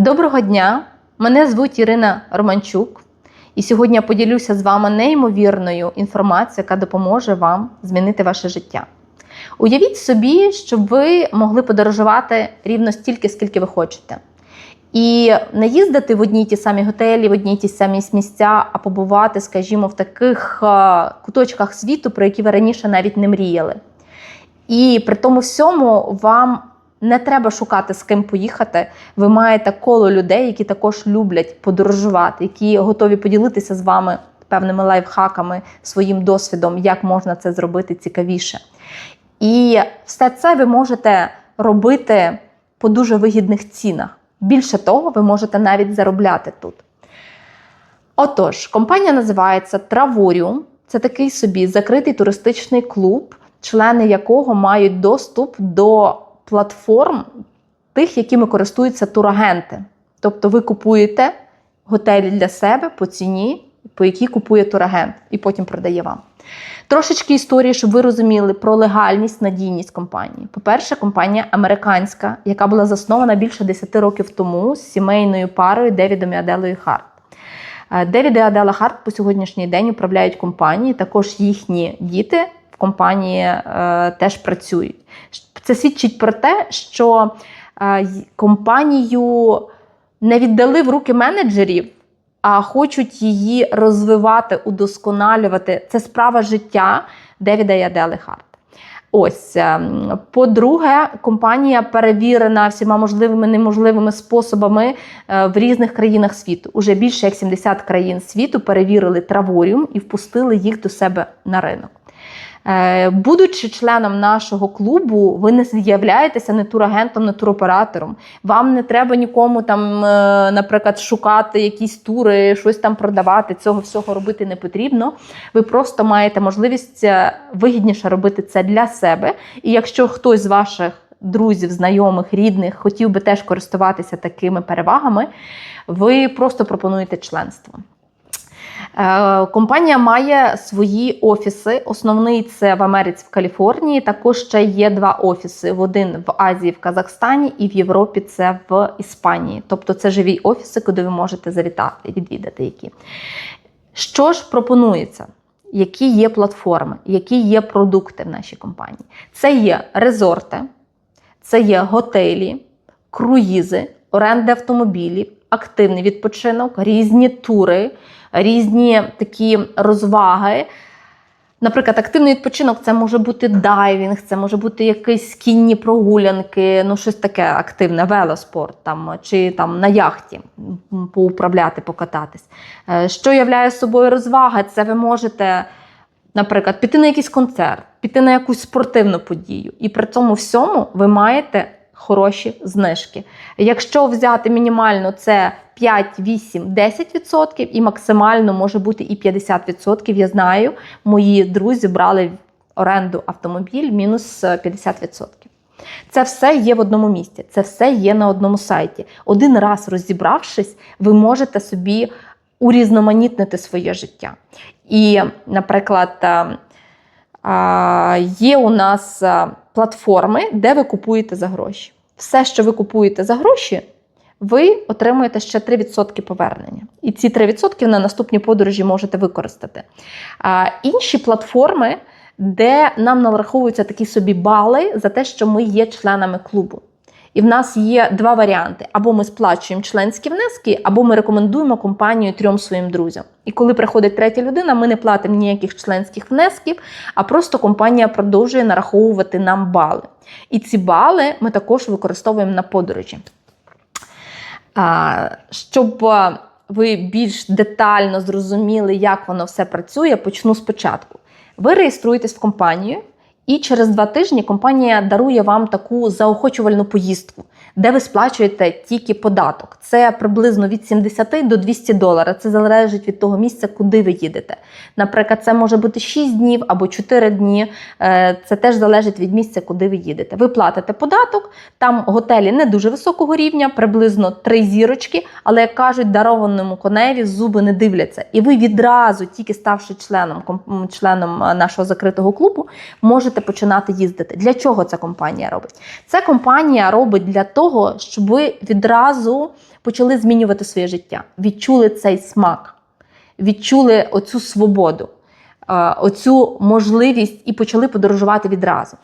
Доброго дня! Мене звуть Ірина Романчук, і сьогодні я поділюся з вами неймовірною інформацією, яка допоможе вам змінити ваше життя. Уявіть собі, щоб ви могли подорожувати рівно стільки, скільки ви хочете. І не їздити в одні й ті самі готелі, в одні й ті самі місця, а побувати, скажімо, в таких е, куточках світу, про які ви раніше навіть не мріяли. І при тому всьому вам не треба шукати з ким поїхати. Ви маєте коло людей, які також люблять подорожувати, які готові поділитися з вами певними лайфхаками, своїм досвідом, як можна це зробити цікавіше. І все це ви можете робити по дуже вигідних цінах. Більше того, ви можете навіть заробляти тут. Отож, компанія називається Travorіум. Це такий собі закритий туристичний клуб, члени якого мають доступ до платформ тих, якими користуються турагенти. Тобто ви купуєте готелі для себе по ціні, по якій купує турагент, і потім продає вам. Трошечки історії, щоб ви розуміли про легальність, надійність компанії. По-перше, компанія американська, яка була заснована більше 10 років тому з сімейною парою Девідом і Аделою Харт. Е, Девід і Адела Харт по сьогоднішній день управляють компанією, також їхні діти в компанії е, теж працюють. Це свідчить про те, що е, компанію не віддали в руки менеджерів, а хочуть її розвивати, удосконалювати. Це справа життя Девіда і Адели. Ось, ем, по-друге, компанія перевірена всіма можливими неможливими способами е, в різних країнах світу. Уже більше як 70 країн світу перевірили траворіум і впустили їх до себе на ринок. Е, Будучи членом нашого клубу, ви не з'являєтеся не турагентом, не туроператором. Вам не треба нікому там, е, наприклад, шукати якісь тури, щось там продавати. Цього всього робити не потрібно. Ви просто маєте можливість е, вигідніше робити це для себе. І якщо хтось з ваших друзів, знайомих, рідних хотів би теж користуватися такими перевагами, ви просто пропонуєте членство. Е, Компанія має свої офіси. Основний це в Америці, в Каліфорнії. Також ще є два офіси: один в Азії, в Казахстані, і в Європі це в Іспанії. Тобто це живі офіси, куди ви можете завітати, відвідати які. Що ж пропонується? Які є платформи, які є продукти в нашій компанії? Це є резорти, це є готелі, круїзи, оренди автомобілів, активний відпочинок, різні тури, різні такі розваги. Наприклад, активний відпочинок це може бути дайвінг, це може бути якісь кінні прогулянки, ну щось таке активне, велоспорт там, чи там на яхті поуправляти, покататись. Е, Що являє собою розвага? Це ви можете, наприклад, піти на якийсь концерт, піти на якусь спортивну подію. І при цьому всьому ви маєте хороші знижки. Якщо взяти мінімально це 5, 8, 10% і максимально може бути і 50%. Я знаю, мої друзі брали в оренду автомобіль мінус е, 50%. Це все є в одному місці, це все є на одному сайті. Один раз розібравшись, ви можете собі урізноманітнити своє життя. І, наприклад, е, є у нас платформи, де ви купуєте за гроші. Все, що ви купуєте за гроші, ви отримуєте ще 3% повернення. І ці 3% на наступні подорожі можете використати. А, інші платформи, де нам нараховуються такі собі бали за те, що ми є членами клубу. І в нас є два варіанти: або ми сплачуємо членські внески, або ми рекомендуємо компанію трьом своїм друзям. І коли приходить третя людина, ми не платимо ніяких членських внесків, а просто компанія продовжує нараховувати нам бали. І ці бали ми також використовуємо на подорожі. Щоб ви більш детально зрозуміли, як воно все працює, почну спочатку. Ви реєструєтесь в компанію, і через два тижні компанія дарує вам таку заохочувальну поїздку, де ви сплачуєте тільки податок. Це приблизно від 70 до 200 доларів. Це залежить від того місця, куди ви їдете. Наприклад, це може бути 6 днів або 4 дні. Е, Це теж залежить від місця, куди ви їдете. Ви платите податок, там готелі не дуже високого рівня, приблизно 3 зірочки, але як кажуть, дарованому коневі зуби не дивляться. І ви відразу, тільки ставши членом, членом е, нашого закритого клубу, можете починати їздити. Для чого ця компанія робить? Це компанія робить для того. Того, щоб ви відразу почали змінювати своє життя, відчули цей смак, відчули оцю свободу, оцю можливість і почали подорожувати відразу.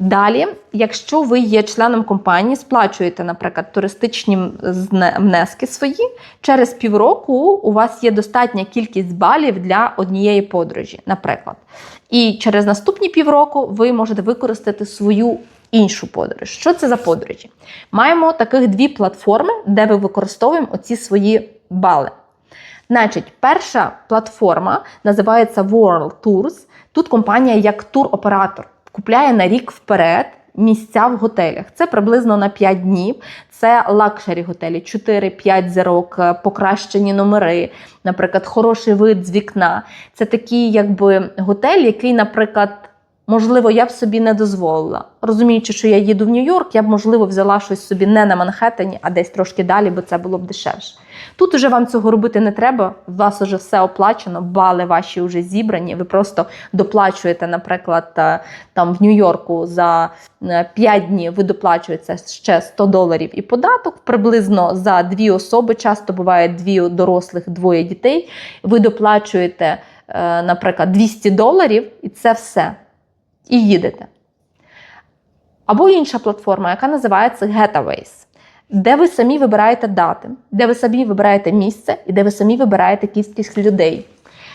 Далі, якщо ви є членом компанії, сплачуєте, наприклад, туристичні внески свої, через півроку у вас є достатня кількість балів для однієї подорожі, наприклад. І через наступні півроку ви можете використати свою іншу подорож. Що це за подорожі? Маємо таких дві платформи, де ви використовуємо оці свої бали. Значить, перша платформа називається World Tours. Тут компанія як туроператор купляє на рік вперед місця в готелях. Це приблизно на 5 днів. Це лакшері готелі, 4-5 зірок, е, покращені номери, наприклад, хороший вид з вікна. Це такий, якби готель, який, наприклад, можливо, я б собі не дозволила. Розуміючи, що я їду в Нью-Йорк, я б, можливо, взяла щось собі не на Манхеттені, а десь трошки далі, бо це було б дешевше. Тут уже вам цього робити не треба. У вас вже все оплачено, бали ваші вже зібрані. Ви просто доплачуєте, наприклад, е, там в Нью-Йорку за е, 5 днів ви доплачуєте ще 100 доларів і податок. Приблизно за дві особи, часто буває дві дорослих, двоє дітей. Ви доплачуєте, е, наприклад, 200 доларів, і це все. І їдете. Або інша платформа, яка називається Getaways, де ви самі вибираєте дати, де ви самі вибираєте місце і де ви самі вибираєте кількість людей.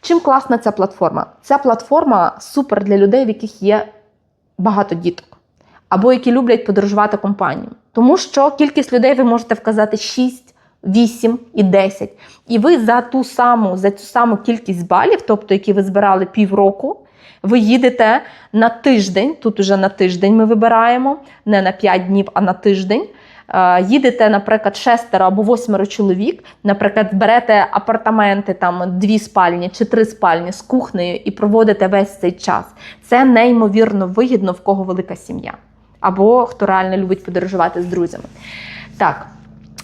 Чим класна ця платформа? Ця платформа супер для людей, в яких є багато діток, або які люблять подорожувати компанію. Тому що кількість людей ви можете вказати 6, 8 і 10. І ви за ту саму, за цю саму кількість балів, тобто які ви збирали півроку, ви їдете на тиждень, тут уже на тиждень ми вибираємо, не на 5 днів, а на тиждень. Е, Їдете, наприклад, шестеро або восьмеро чоловік, наприклад, берете апартаменти, там дві спальні чи три спальні з кухнею і проводите весь цей час. Це неймовірно вигідно, в кого велика сім'я, або хто реально любить подорожувати з друзями. Так,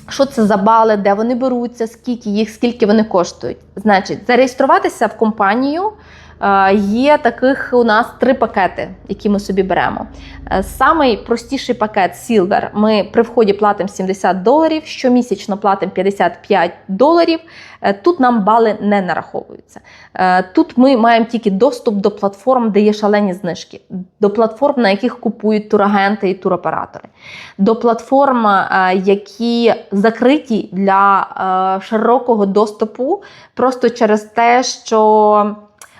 що це за бали, де вони беруться, скільки їх, скільки вони коштують. Значить, зареєструватися в компанію. Е, Є таких у нас три пакети, які ми собі беремо. Е, Самий простіший пакет Silver. Ми при вході платимо 70 доларів, щомісячно платимо 55 доларів. Е, Тут нам бали не нараховуються. Тут ми маємо тільки доступ до платформ, де є шалені знижки, до платформ, на яких купують турагенти і туроператори, до платформ, які закриті для широкого доступу, просто через те, що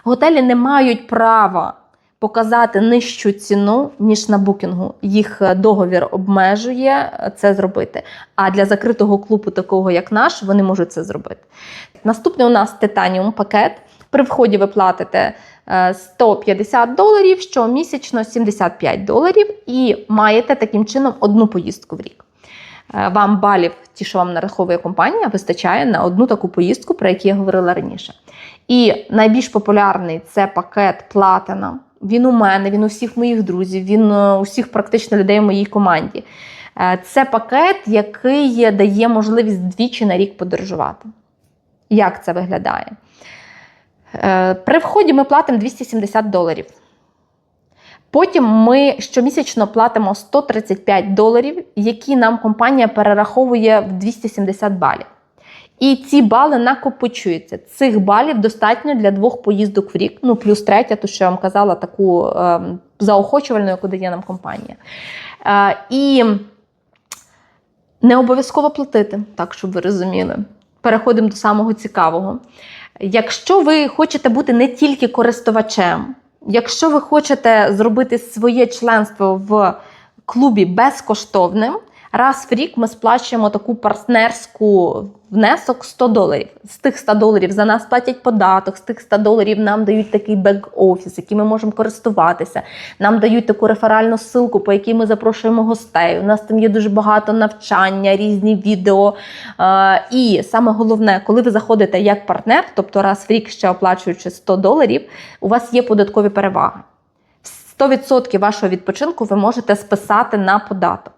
готелі не мають права показати нижчу ціну, ніж на букінгу. Їх е, договір обмежує е, це зробити. А для закритого клубу, такого як наш, вони можуть це зробити. Наступний у нас титаніум пакет. При вході ви платите е, 150 доларів, щомісячно 75 доларів, і маєте таким чином одну поїздку в рік. Е, Вам балів, ті, що вам нараховує компанія, вистачає на одну таку поїздку, про яку я говорила раніше. І найбільш популярний це пакет Platinum. Він у мене, він у всіх моїх друзів, він е, у всіх практично людей в моїй команді. Е, Це пакет, який дає можливість двічі на рік подорожувати. Як це виглядає? Е, При вході ми платимо 270 доларів. Потім ми щомісячно платимо 135 доларів, які нам компанія перераховує в 270 балів. І ці бали накопичуються. Цих балів достатньо для двох поїздок в рік. Ну, плюс третя, то що я вам казала, таку е, заохочувальну, яку дає нам компанія. Е, і не обов'язково платити, так щоб ви розуміли. Переходимо до самого цікавого. Якщо ви хочете бути не тільки користувачем, якщо ви хочете зробити своє членство в клубі безкоштовним, раз в рік ми сплачуємо таку партнерську внесок 100 доларів. З тих 100 доларів за нас платять податок, з тих 100 доларів нам дають такий бек-офіс, яким ми можемо користуватися. Нам дають таку реферальну ссылку, по якій ми запрошуємо гостей. У нас там є дуже багато навчання, різні відео. Е, І саме головне, коли ви заходите як партнер, тобто раз в рік ще оплачуючи 100 доларів, у вас є податкові переваги. 100% вашого відпочинку ви можете списати на податок.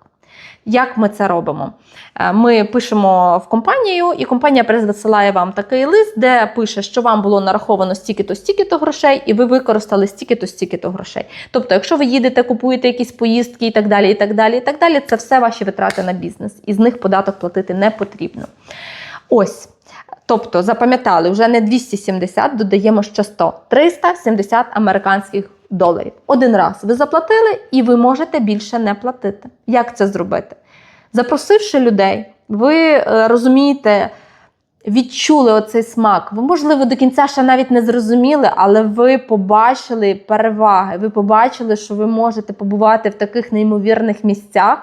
Як ми це робимо? Е, Ми пишемо в компанію, і компанія присилає вам такий лист, де пише, що вам було нараховано стільки-то, стільки-то грошей, і ви використали стільки-то, стільки-то грошей. Тобто, якщо ви їдете, купуєте якісь поїздки і так далі, і так далі, і так далі, це все ваші витрати на бізнес. І з них податок платити не потрібно. Ось. Тобто, запам'ятали, вже не 270, додаємо ще 100. 370 американських доларів. Один раз ви заплатили, і ви можете більше не платити. Як це зробити? Запросивши людей, ви е, розумієте, відчули оцей смак. Ви, можливо, до кінця ще навіть не зрозуміли, але ви побачили переваги. Ви побачили, що ви можете побувати в таких неймовірних місцях.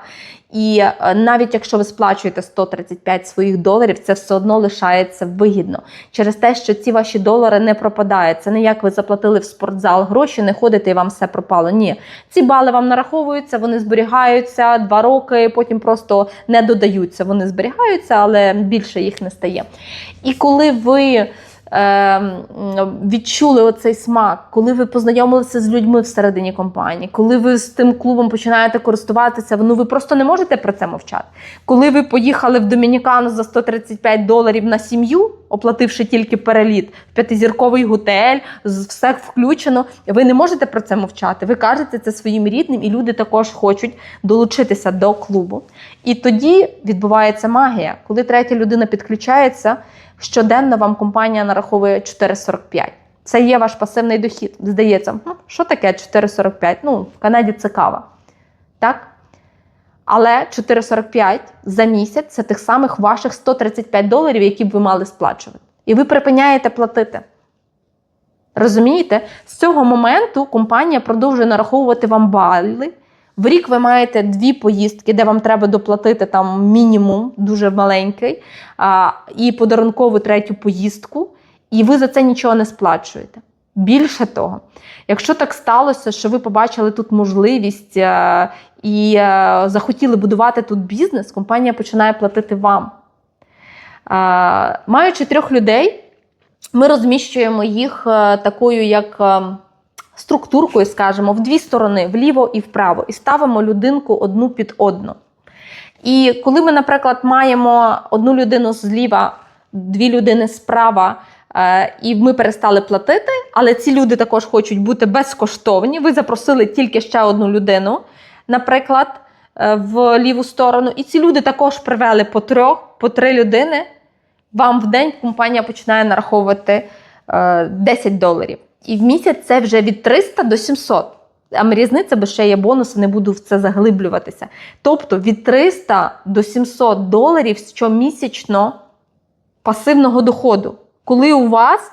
І е, навіть якщо ви сплачуєте 135 своїх доларів, це все одно лишається вигідно через те, що ці ваші долари не пропадають. Це не як ви заплатили в спортзал гроші, не ходите і вам все пропало. Ні, ці бали вам нараховуються, вони зберігаються два роки, потім просто не додаються. Вони зберігаються, але більше їх не стає. І коли ви відчули оцей смак, коли ви познайомилися з людьми всередині компанії, коли ви з тим клубом починаєте користуватися, ну ви просто не можете про це мовчати. Коли ви поїхали в Домінікану за 135 доларів на сім'ю, оплативши тільки переліт в п'ятизірковий готель, все включено, ви не можете про це мовчати. Ви кажете це своїм рідним, і люди також хочуть долучитися до клубу. І тоді відбувається магія, коли третя людина підключається. Щоденно вам компанія нараховує 4,45. Це є ваш пасивний дохід. Здається, що таке 4,45? Ну, в Канаді це кава. Так? Але 4,45 за місяць це тих самих ваших 135 доларів, які б ви мали сплачувати. І ви припиняєте платити. Розумієте? З цього моменту компанія продовжує нараховувати вам бали. В рік ви маєте дві поїздки, де вам треба доплатити там мінімум, дуже маленький, а, і подарункову третю поїздку, і ви за це нічого не сплачуєте. Більше того, якщо так сталося, що ви побачили тут можливість е, і е, захотіли будувати тут бізнес, компанія починає платити вам. Е, Маючи трьох людей, ми розміщуємо їх е, такою, як е, структуркою, скажімо, в дві сторони, вліво і вправо, і ставимо людинку одну під одну. І коли ми, наприклад, маємо одну людину зліва, дві людини справа, е, і ми перестали платити, але ці люди також хочуть бути безкоштовні. Ви запросили тільки ще одну людину, наприклад, е, в ліву сторону, і ці люди також привели по трьох, по три людини. Вам в день компанія починає нараховувати е, 10 доларів. І в місяць це вже від 300 до 700. А різниця, бо ще є бонуси, не буду в це заглиблюватися. Тобто від 300 до 700 доларів щомісячно пасивного доходу. Коли у вас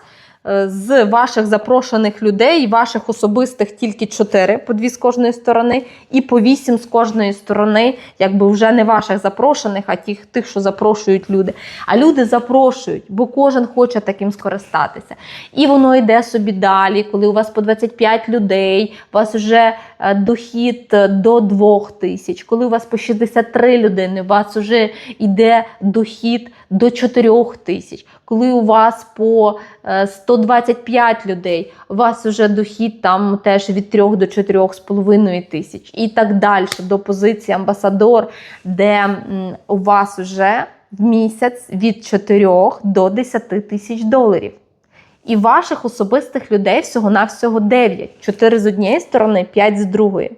з ваших запрошених людей, ваших особистих тільки 4 по дві з кожної сторони, і по 8 з кожної сторони, якби вже не ваших запрошених, а тих, тих, що запрошують люди. А люди запрошують, бо кожен хоче таким скористатися. І воно йде собі далі, коли у вас по 25 людей, у вас вже е, дохід е, до 2 тисяч, коли у вас по 63 людини, у вас вже йде дохід до 4 тисяч, коли у вас по е, 125 людей, у вас вже дохід там теж від 3 до 4,5 тисяч і так далі до позиції амбасадор, де у вас вже в місяць від 4 до 10 тисяч доларів. І ваших особистих людей всього-навсього 9. 4 з однієї сторони, 5 з другої.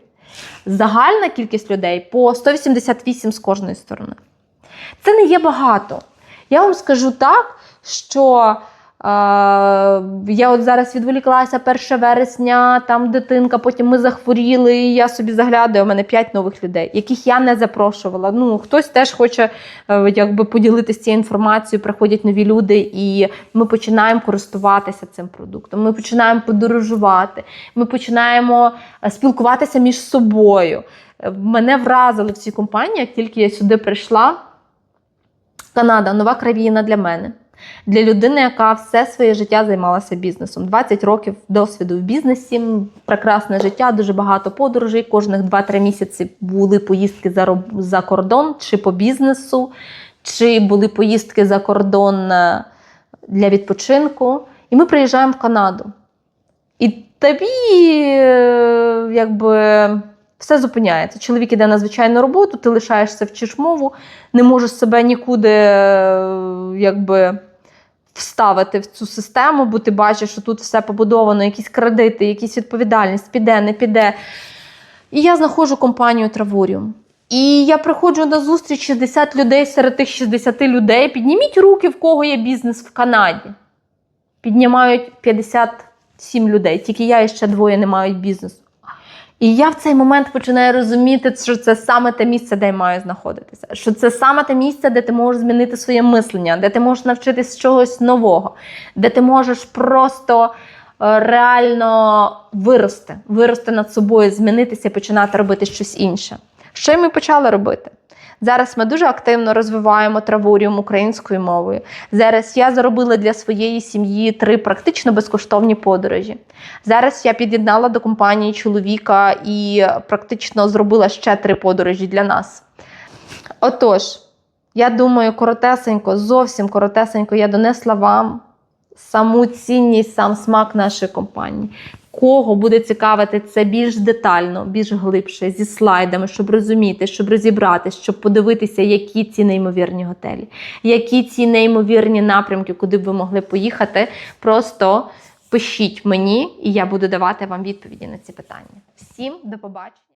Загальна кількість людей по 188 з кожної сторони. Це не є багато. Я вам скажу так, що я от зараз відволіклася 1 вересня, там дитинка, потім ми захворіли, і я собі заглядаю, у мене 5 нових людей, яких я не запрошувала. Ну, хтось теж хоче е, якби поділитися цією інформацією, приходять нові люди, і ми починаємо користуватися цим продуктом. Ми починаємо подорожувати, ми починаємо е, спілкуватися між собою. Е, Мене вразили в цій компанії, як тільки я сюди прийшла. Канада нова країна для мене. Для людини, яка все своє життя займалася бізнесом. 20 років досвіду в бізнесі, прекрасне життя, дуже багато подорожей. Кожних 2-3 місяці були поїздки за, за кордон, чи по бізнесу, чи були поїздки за кордон е, для відпочинку. І ми приїжджаємо в Канаду. І тобі, е, якби, Все зупиняється. Чоловік іде на звичайну роботу, ти лишаєшся, вчиш мову, не можеш себе нікуди е, якби, вставити в цю систему, бо ти бачиш, що тут все побудовано, якісь кредити, якісь відповідальність, піде, не піде. І я знаходжу компанію Траворіум. І я приходжу на зустріч 60 людей серед тих 60 людей. Підніміть руки, в кого є бізнес в Канаді. Піднімають 57 людей. Тільки я і ще двоє не мають бізнесу. І я в цей момент починаю розуміти, що це саме те місце, де я маю знаходитися. Що це саме те місце, де ти можеш змінити своє мислення, де ти можеш навчитись чогось нового, де ти можеш просто е, реально вирости, вирости над собою, змінитися і починати робити щось інше. Що ми почали робити? Зараз ми дуже активно розвиваємо травуріум українською мовою. Зараз я заробила для своєї сім'ї три практично безкоштовні подорожі. Зараз я під'єднала до компанії чоловіка і практично зробила ще три подорожі для нас. Отож, я думаю, коротесенько, зовсім коротесенько я донесла вам саму цінність, сам смак нашої компанії. Кого буде цікавити це більш детально, більш глибше, зі слайдами, щоб розуміти, щоб розібрати, щоб подивитися, які ці неймовірні готелі, які ці неймовірні напрямки, куди б ви могли поїхати. Просто пишіть мені, і я буду давати вам відповіді на ці питання. Всім до побачення!